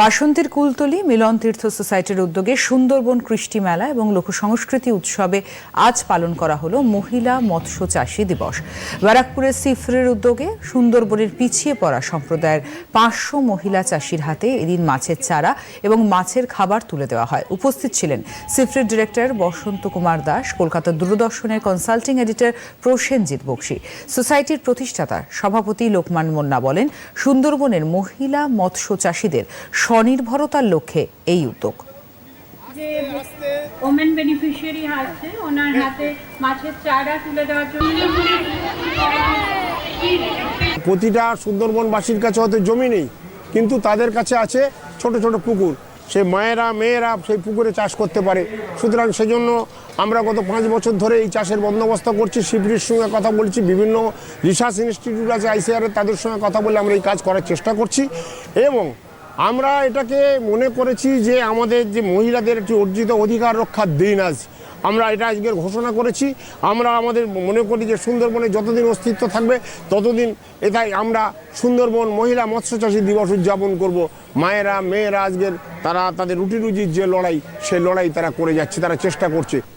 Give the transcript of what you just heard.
বাসন্তীর কুলতলি মিলন তীর্থ সোসাইটির উদ্যোগে সুন্দরবন কৃষ্টি মেলা এবং লোক সংস্কৃতি উৎসবে আজ পালন করা হলো মহিলা মৎস্য চাষী দিবস। ব্যারাকপুরের সিফরের উদ্যোগে সুন্দরবনের পিছিয়ে পড়া সম্প্রদায়ের পাঁচশো মহিলা চাষির হাতে এদিন মাছের চারা এবং মাছের খাবার তুলে দেওয়া হয়। উপস্থিত ছিলেন সিফরের ডিরেক্টর বসন্ত কুমার দাস, কলকাতা দূরদর্শনের কনসাল্টিং এডিটর প্রসেনজিৎ বক্সি। সোসাইটির প্রতিষ্ঠাতা সভাপতি লোকমান মোন্না বলেন, সুন্দরবনের মহিলা মৎস্য চাষীদের স্বনির্ভরতার লক্ষ্যে এই উদ্যোগ। যে ওমেন বেনিফিশিয়ারি আছে ওনার হাতে মাছের চারা তুলে দেওয়ার জন্য। প্রতিটা সুন্দরবনবাসীর কাছে হয়তো জমি নেই কিন্তু তাদের কাছে আছে ছোট ছোট পুকুর। সে মায়েরা মেয়েরা সেই পুকুরে চাষ করতে পারে। সুতরাং সেজন্য আমরা গত পাঁচ বছর ধরে এই চাষের বন্দোবস্ত করছি। শিবরির সঙ্গে কথা বলছি বিভিন্ন রিসার্চ ইনস্টিটিউট আছে আইসিআর তাদের সঙ্গে কথা বলে আমরা এই কাজ করার চেষ্টা করছি। এবং আমরা এটাকে মনে করেছি যে আমাদের যে মহিলাদের একটি অর্জিত অধিকার রক্ষার দিন আজ। আমরা এটা আজকের ঘোষণা করেছি। আমরা আমাদের মনে করি যে সুন্দরবনে যতদিন অস্তিত্ব থাকবে, ততদিন এটাই আমরা সুন্দরবন মহিলা মৎস্যচাষী দিবস উদযাপন করব। মায়েরা, মেয়েরা আজকের তারা তাদের রুটি রুজির যে লড়াই সেই লড়াই তারা করে যাচ্ছে, তারা চেষ্টা করছে।